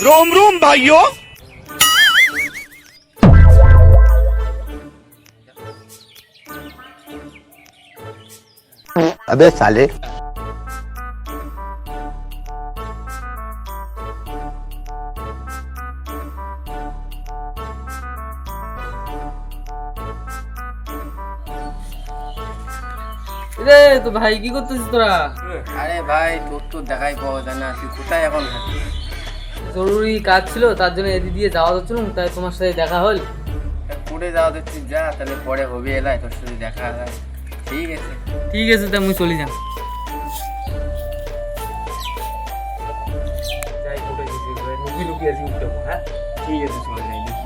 रोम रोम भाइयों अबे साले রে তো ভাই কি করতেছিস তোরা আরে ভাই তোর তো দেখাই পাওয়া যায় না তুই কোথায় এখন থাকিস? জরুরি কাজ ছিল তার জন্য এদিক দিয়ে যাওয়া যাচ্ছিল তাই তোমার সাথে দেখা হল। পরে যাওয়া তো যা তাহলে পরে হবে এলাই তোর সাথে দেখা হয়। ঠিক আছে। ঠিক আছে তাই আমি চলে যাম। যাই কোটে গেছি লুকি লুকি আছি উঠতে হ্যাঁ? ঠিক আছে চলে যাই দেখি।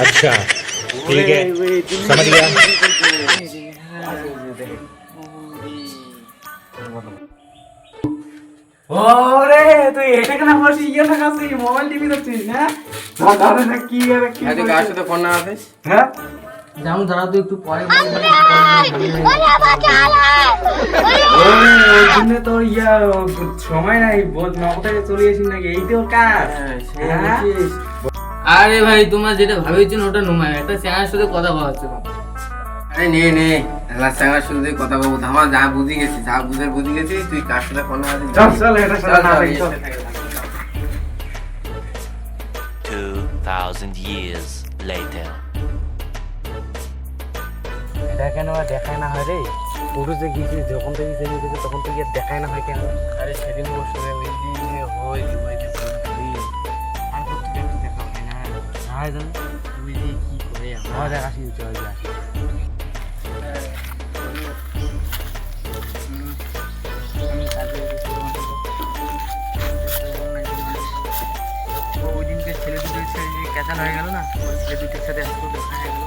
अच्छा ठीक है समझ गया ওরে তুই এটা কেন বসে ইয়ে থাকাছিস মোবাইল টিভি দেখছিস হ্যাঁ দাদা না কি আরে কি হ্যাঁ, তুই কার সাথে ফোন না আছিস হ্যাঁ যাও দাঁড়া তো একটু পরে বলবো। ওরে ওই জন্য তোর ইয়া সময় নাই বোধ নগদ থেকে চলে আসিস নাকি এই তোর কাজ হ্যাঁ? আরে ভাই তোমার যেটা ভাবেছেন ওটা নোমায় একটা চ্যানেলের সাথে কথা বলা হচ্ছে। আরে নে নে এলা স্যাংরার সাথে কথা বলব। আমার যা বুঝি গেছি যা বুঝে বুঝি গেছি তুই কার সাথে ফোন না আছিস চল চল এটা সাথে না দেখি চল 2,000 years later. এটা কেন আর দেখায় না হয় রে? পুরো যে গিয়েছিস যখন থেকে জেনে গেছে তখন থেকে আর দেখায় না হয় কেন? আরে সেদিন সাথে ওই দিনে হই ওই হ্যাঁ জানো তুই যে কি করে আমার আসি চল যা ওই দিনকে ছেলে দুটোর যে ক্যাচাল হয়ে গেল না ছেলে দুটোর সাথে এত দেখা হয়ে গেল।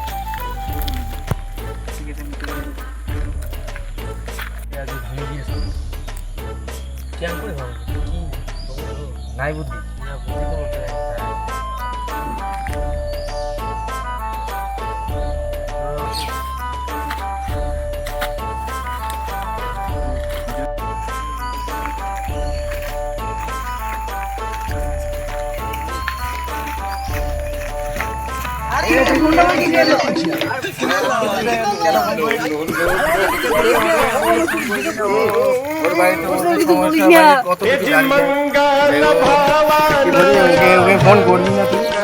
কেন নাই বুদ্ধি। না বুদ্ধি তো ফোন করবি না। তুই